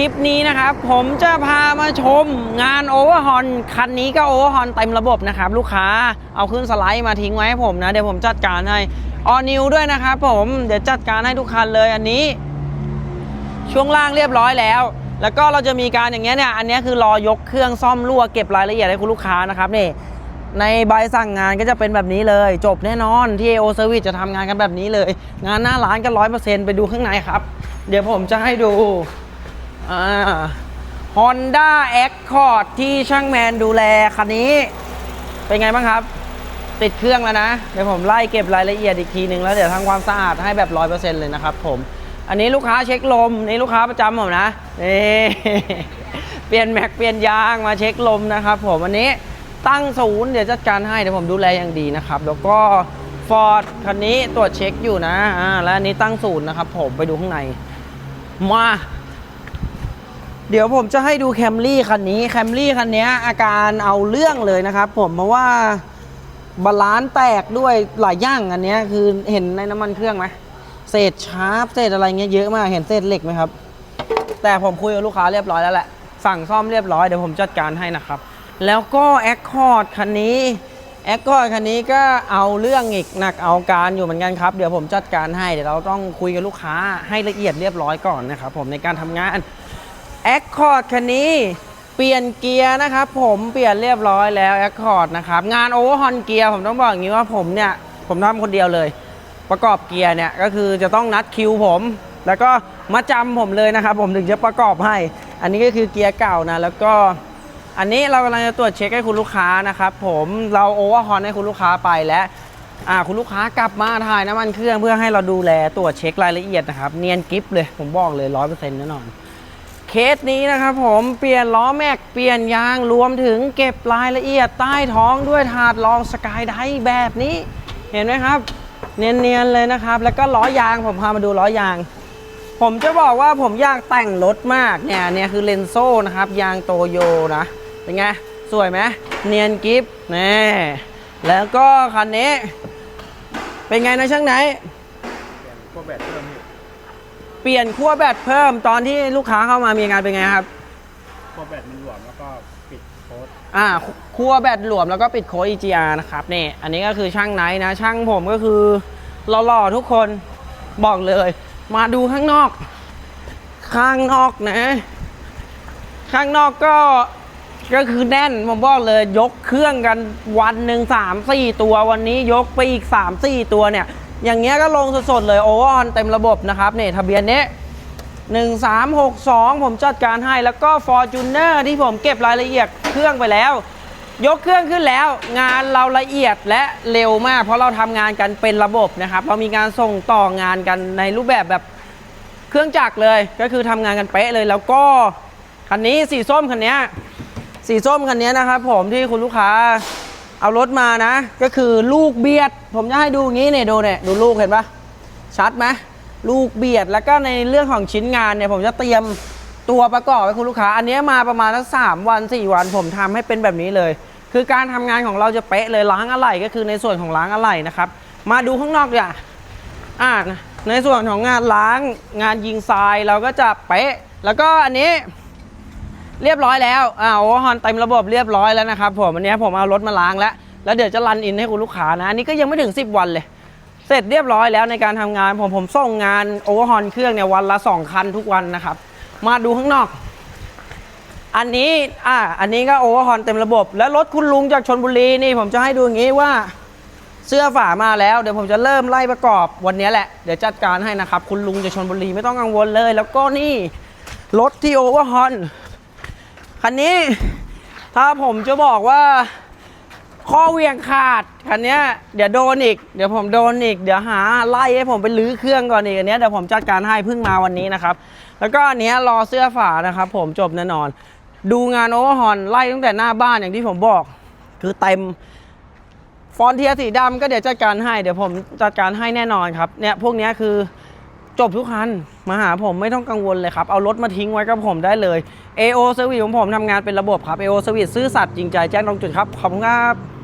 คลิปนี้นะครับ ผมจะพามาชมงานโอเวอร์ฮอนคันนี้ก็โอเวอร์ฮอนเต็มระบบนะครับลูกค้าเอาขึ้นสไลด์มาทิ้งไว้ให้ผมนะ เดี๋ยวผมจัดการให้ออนิวด้วยนะครับผมเดี๋ยวจัดการให้ทุกคันเลยอันนี้ ช่วงล่างเรียบร้อยแล้ว แล้วก็เราจะมีการอย่างเงี้ยเนี่ยอันนี้คือรอยกเครื่องซ่อมรั่วเก็บรายละเอียดให้คุณลูกค้านะครับนี่ในใบสั่งงานก็จะเป็นแบบนี้เลย จบแน่นอนที่ AO Service จะทำงานกันแบบนี้เลย งานหน้าร้านก็ร้อยเปอร์เซ็นต์ไปดูข้างในครับ เดี๋ยวผมจะให้ดู อ่า Honda Accord ที่ช่างแมนดูแลคันนี้ เป็นไงบ้างครับ ติดเครื่องแล้วนะ เดี๋ยวผมไล่เก็บรายละเอียดอีกทีหนึ่งแล้วเดี๋ยวทำความสะอาดให้แบบร้อยเปอร์เซ็นต์เลยนะครับผม อันนี้ลูกค้าเช็คลม นี่ลูกค้าประจำผมนะนี่เปลี่ยนแม็กเปลี่ยนยางมาเช็คลมนะครับผมอันนี้ตั้งศูนย์เดี๋ยวจัดการให้เดี๋ยวผมดูแลอย่างดีนะครับ แล้วก็ Ford คันนี้ตรวจเช็คอยู่นะอ่าและอันนี้ตั้งศูนย์นะครับผมไปดูข้างในมา เดี๋ยวผมจะให้ดูแคมรี่คันนี้แคมรี่คันนี้อาการเอาเรื่องเลยนะครับผมเพราะว่าบาลานซ์แตกด้วยหลายอย่างอันนี้คือเห็นในน้ำมันเครื่องไหมเศษชาร์ปเศษอะไรเงี้ยเยอะมากเห็นเศษเหล็กไหมครับ แต่ผมคุยกับลูกค้าเรียบร้อยแล้วแหละสั่งซ่อมเรียบร้อยเดี๋ยวผมจัดการให้นะครับ แล้วก็ Accord คันนี้ Accord คันนี้ก็เอาเรื่องอีกหนักเอาการอยู่เหมือนกันครับ เดี๋ยวผมจัดการให้เดี๋ยวเราต้องคุยกับลูกค้าให้ละเอียดเรียบร้อยก่อนนะครับผมในการทำงาน Accord คันนี้เปลี่ยนเกียร์นะครับผมเปลี่ยนเรียบร้อยแล้ว Accord นะครับงานโอเวอร์ฮอนเกียร์ผมต้องบอกอย่างนี้ว่าผมเนี่ยผมทำคนเดียวเลย ประกอบเกียร์เนี่ยก็คือจะต้องนัดคิวผม แล้วก็มาจำผมเลยนะครับ ผมถึงจะประกอบให้ อันนี้ก็คือเกียร์เก่านะแล้วก็อันนี้เรากำลังจะตรวจเช็คให้คุณลูกค้านะครับผมเราโอเวอร์ฮอนให้คุณลูกค้าไปแล้วอ่าคุณลูกค้ากลับมาถ่ายน้ำมันเครื่องเพื่อให้เราดูแลตรวจเช็ครายละเอียดนะครับเนียนกิฟเลยผมบอกเลยร้อยเปอร์เซ็นต์แน่นอน เคสนี้นะครับผมเปลี่ยนล้อแม็กเปลี่ยนยางรวมถึงเก็บรายละเอียดใต้ท้องด้วยถาดรองสกายไดแบบนี้ เห็นไหมครับ เนียนๆเลยนะครับ แล้วก็ล้อยางผมพามาดูล้อยาง ผมจะบอกว่าผมอยากแต่งรถมากเนี่ยเนี่ยคือเลนโซ่นะครับยางโตโยนะเป็นไงสวยไหมเนียนกิฟแน่แล้วก็คันนี้ เป็นไงนะช่างไหนพวกแบตเพิ่มอยู่ เปลี่ยนขั้วแบตเพิ่มตอนที่ลูกค้าเข้ามามีอาการเป็นไงครับพวกแบตมันหลวมแล้วก็ปิดโค้ดอ่าคั่วแบตหลวมแล้วก็ปิดโค้ด EGR นะครับนี่อันนี้ก็คือช่างไนท์นะ ช่างผมก็คือหล่อๆทุกคนบอกเลย มาดูข้างนอก ข้างนอกนะ ข้างนอกก็ก็คือแน่นผมบอกเลยยกเครื่องกันวันหนึ่งสามสี่ตัววันนี้ยกไปอีกสามสี่ตัวเนี่ย อย่างเงี้ยก็ลงสดๆเลยโอเวอร์ออนเต็มระบบนะครับเนี่ยทะเบียนนี้1362 ผมจัดการให้แล้วก็ Fortuner ที่ผมเก็บรายละเอียดเครื่องไปแล้ว ยกเครื่องขึ้นแล้ว งานเราละเอียดและเร็วมาก เพราะเราทำงานกันเป็นระบบนะครับ เรามีการส่งต่องานกันในรูปแบบแบบเครื่องจักรเลย ก็คือทำงานกันเป๊ะเลยแล้วก็คันนี้สีส้มคันนี้สีส้มคันนี้นะครับผมที่คุณลูกค้า เอารถมานะ ก็คือลูกเบียด ผมจะให้ดูอย่างนี้เนี่ยดูเนี่ยดูลูกเห็นปะชัดไหมลูกเบียดแล้วก็ในเรื่องของชิ้นงานเนี่ยผมจะเตรียมตัวประกอบให้คุณลูกค้า อันนี้มาประมาณสักสามวันสี่วันผมทำให้เป็นแบบนี้เลย คือการทำงานของเราจะเป๊ะเลยล้างอะไหล่ก็คือในส่วนของล้างอะไหล่นะครับ มาดูข้างนอกดีกว่าอ่าในส่วนของงานล้างงานยิงทรายเราก็จะเป๊ะ แล้วก็อันนี้ เรียบร้อยแล้วอ่าโอเวอร์ฮอนเต็มระบบเรียบร้อยแล้วนะครับผมอันนี้ผมเอารถมาล้างแล้ว แล้วเดี๋ยวจะรันอินให้คุณลูกค้านะอันนี้ก็ยังไม่ถึง 10 วันเลย เสร็จเรียบร้อยแล้วในการทำงานผมผมส่งงานโอเวอร์ฮอนเครื่องเนี่ยวันละ 2 คันทุกวันนะครับ มาดูข้างนอก อันนี้อ่าอันนี้ก็โอเวอร์ฮอนเต็มระบบ แล้วรถคุณลุงจากชนบุรีนี่ผมจะให้ดูอย่างนี้ว่าเสื้อฝามาแล้วเดี๋ยวผมจะเริ่มไล่ประกอบวันนี้แหละ เดี๋ยวจัดการให้นะครับ คุณลุงจากชนบุรีไม่ต้องกังวลเลย แล้วก็นี่รถที่โอเวอร์ฮอน คันนี้ถ้าผมจะบอกว่าข้อเวียงขาดคันนี้เดี๋ยวโดนอีก เดี๋ยวผมโดนอีก เดี๋ยวหาไล่ให้ผมไปลื้อเครื่องก่อนอีกอันนี้เดี๋ยวผมจัดการให้เพิ่งมาวันนี้นะครับ แล้วก็อันนี้รอเสื้อฝานะครับ ผมจบแน่นอน ดูงานโอเวอร์ฮอนไล่ตั้งแต่หน้าบ้านอย่างที่ผมบอก คือเต็มฟอนเทียสีดำก็เดี๋ยวจัดการให้ เดี๋ยวผมจัดการให้แน่นอนครับเนี่ยพวกนี้คือ จบทุกคัน มาหาผมไม่ต้องกังวลเลยครับ เอารถมาทิ้งไว้กับผมได้เลย AO Service ของผมทำงานเป็นระบบครับ AO Service ซื่อสัตย์จริงใจแจ้งตรงจุดครับ ขอบคุณครับ